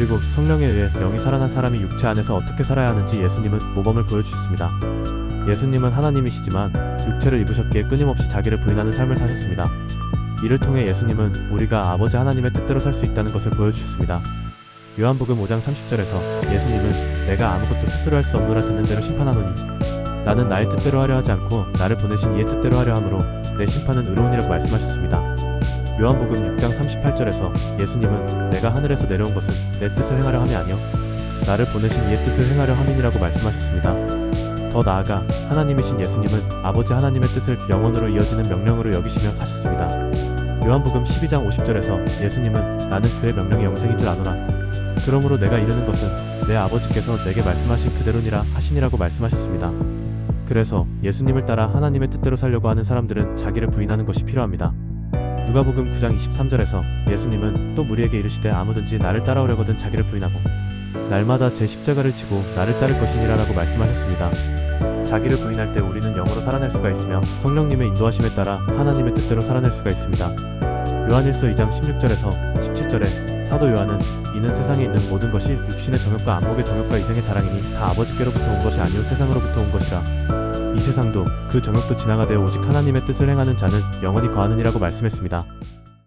그리고 성령에 의해 영이 살아난 사람이 육체 안에서 어떻게 살아야 하는지 예수님은 모범을 보여주셨습니다. 예수님은 하나님이시지만 육체를 입으셨기에 끊임없이 자기를 부인하는 삶을 사셨습니다. 이를 통해 예수님은 우리가 아버지 하나님의 뜻대로 살 수 있다는 것을 보여주셨습니다. 요한복음 5장 30절에서 예수님은 내가 아무것도 스스로 할 수 없노라 듣는 대로 심판하노니 나는 나의 뜻대로 하려 하지 않고 나를 보내신 이의 뜻대로 하려 함으로 내 심판은 의로우니라고 말씀하셨습니다. 요한복음 6장 38절에서 예수님은 내가 하늘에서 내려온 것은 내 뜻을 행하려 함이 아니요 나를 보내신 이의 뜻을 행하려 함이니라고 말씀하셨습니다. 더 나아가 하나님이신 예수님은 아버지 하나님의 뜻을 영원으로 이어지는 명령으로 여기시며 사셨습니다. 요한복음 12장 50절에서 예수님은 나는 그의 명령이 영생인 줄 아노라. 그러므로 내가 이르는 것은 내 아버지께서 내게 말씀하신 그대로니라 하시니라고 말씀하셨습니다. 그래서 예수님을 따라 하나님의 뜻대로 살려고 하는 사람들은 자기를 부인하는 것이 필요합니다. 누가복음 9장 23절에서 예수님은 또 무리에게 이르시되 아무든지 나를 따라오려거든 자기를 부인하고 날마다 제 십자가를 지고 나를 따를 것이니라라고 말씀하셨습니다. 자기를 부인할 때 우리는 영으로 살아낼 수가 있으며 성령님의 인도하심에 따라 하나님의 뜻대로 살아낼 수가 있습니다. 요한일서 2장 16절에서 17절에 사도 요한은 이는 세상에 있는 모든 것이 육신의 정욕과 안목의 정욕과 이생의 자랑이니 다 아버지께로부터 온 것이 아니요 세상으로부터 온 것이라 이 세상도 그 정욕도 지나가되 오직 하나님의 뜻을 행하는 자는 영원히 거하느니라고 말씀했습니다.